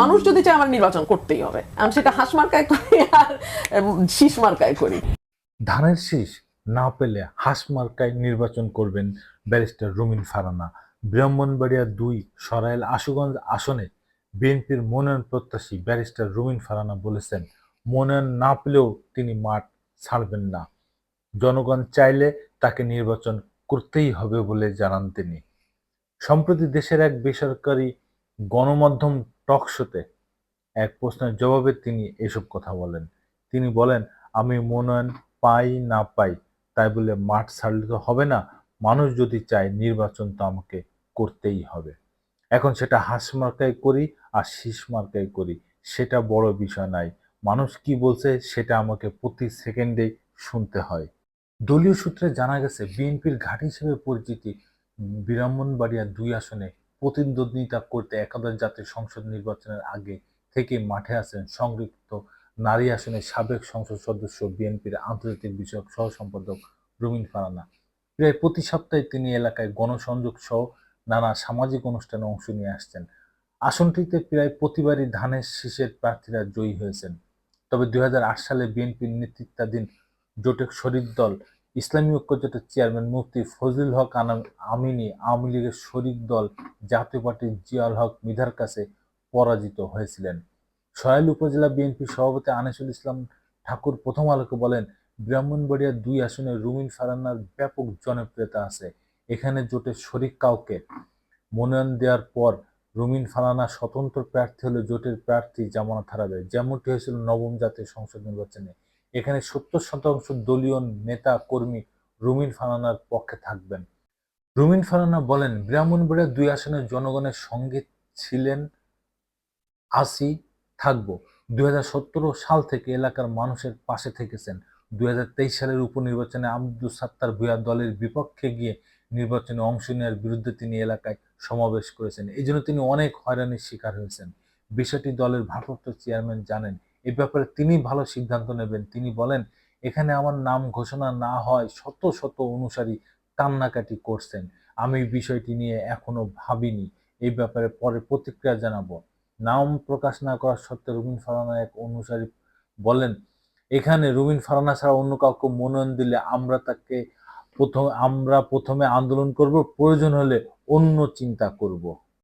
মানুষ যদি চায় আমার নির্বাচন করতেই হবে। আমি সেটা হাঁস মার্কায় করি আর শীষ মার্কায় করি। ধানের শীষ না পেলে হাঁস মার্কায় নির্বাচন করবেন ব্যারিস্টার রুমিন ফারানা। ব্রাহ্মণবাড়িয়া দুই সরাইল আশুগঞ্জ আসনে বিএনপির মনোনয়ন প্রত্যাশী ব্যারিস্টার রুমিন ফারানা বলেছেন, মনোনয়ন না পেলেও তিনি মাঠ ছাড়বেন না। জনগণ চাইলে তাকে নির্বাচন করতেই হবে বলে জানান তিনি। সম্প্রতি দেশের এক বেসরকারি গণমাধ্যম টক শোতে এক প্রশ্নের জবাবে তিনি এসব কথা বলেন। তিনি বলেন, আমি মনোনয়ন পাই না পাই, তাই বলে মাঠ ছাড়লে তো হবে না, মানুষ যদি চায় নির্বাচন তো আমাকে করতেই হবে। এখন সেটা হাঁস মার্কায় করি আর শীষ মার্কায় করি, সেটা বড় বিষয় নাই। মানুষ কি বলছে সেটা আমাকে প্রতি সেকেন্ডে শুনতে হয়। দলীয় সূত্রে জানা গেছে, বিএনপির ঘাঁটি হিসেবে পরিচিতি ব্রাহ্মণবাড়িয়া দুই আসনে প্রতিদ্বন্দ্বিতা করতে একাদশ জাতীয় সংসদ নির্বাচনের আগে থেকে মাঠে আছেন সংযুক্ত নারী আসনের সাবেক সংসদ সদস্য বিএনপির আন্তর্জাতিক বিষয়ক সহ সম্পাদক রুমিন ফারানা। প্রায় প্রতি সপ্তাহে তিনি এলাকায় গণসংযোগ সহ নানা সামাজিক অনুষ্ঠানে অংশ নিয়ে আসছেন। আসনটিতে প্রায় প্রতিবারই ধানের শীষের প্রার্থীরা জয়ী হয়েছেন। তবে দুই হাজার আট সালে বিএনপির নেতৃত্বাধীন জোটের শরিক দল ইসলামী ঐক্য জোটের চেয়ারম্যান মুফতি ফজলুল হক আমিনী আওয়ামী লীগের শরিক দল জাতীয় পার্টির জিয়াল হক মিধার কাছে পরাজিত হয়েছিলেন। সরাইল উপজেলা বিএনপি সভাপতি আনিসুল ইসলাম ঠাকুর প্রথম আলোকে বলেন ব্রাহ্মণবাড়িয়া দুই আসনে রুমিন ফারান্নার ব্যাপক জনপ্রিয়তা আছে, এখানে জোটের শরিক কাউকে। মনোনয়ন দেওয়ার পর রুমিন ফারানা স্বতন্ত্র প্রার্থী হলে জোটের প্রার্থী জামানত হারাবে, যেমনটি হয়েছিল নবম জাতীয় সংসদ নির্বাচনে। এখানে সত্তর শতাংশ দলীয় নেতা কর্মী রুমিন ফারানার পক্ষে থাকবেন। রুমিন ফারানা বলেন, ব্রাহ্মণবাড়িয়া দুই আসনের জনগণের সঙ্গে ছিলেন আসি থাকব। দুই সাল থেকে এলাকার মানুষের পাশে থেকেছেন। দুই হাজার তেইশ সালের উপনির্বাচনে আব্দুল সাত্তার ভুয়া দলের বিপক্ষে গিয়ে নির্বাচনে অংশ নেওয়ার বিরুদ্ধে তিনি এলাকায় সমাবেশ করেছেন। এই জন্য তিনি অনেক হয়রানির শিকার হয়েছেন। বিষয়টি দলের ভারপ্রাপ্ত চেয়ারম্যান জানেন। এ ব্যাপারে তিনি ভালো সিদ্ধান্ত নেবেন। তিনি বলেন, এখানে আমার নাম ঘোষণা না হয় শত শত অনুসারী কান্নাকাটি করছেন। আমি বিষয়টি নিয়ে এখনও ভাবিনি। এই ব্যাপারে পরে প্রতিক্রিয়া জানাব। নাম প্রকাশ না করা সত্ত্বেও রুবিন ফারানা এক অনুসারী বলেন, এখানে রুবিন ফারানা ছাড়া অন্য কাউকে মনোনয়ন দিলে আমরা তাকে প্রথম, আমরা প্রথমে আন্দোলন করব। প্রয়োজন হলে অন্য চিন্তা করব।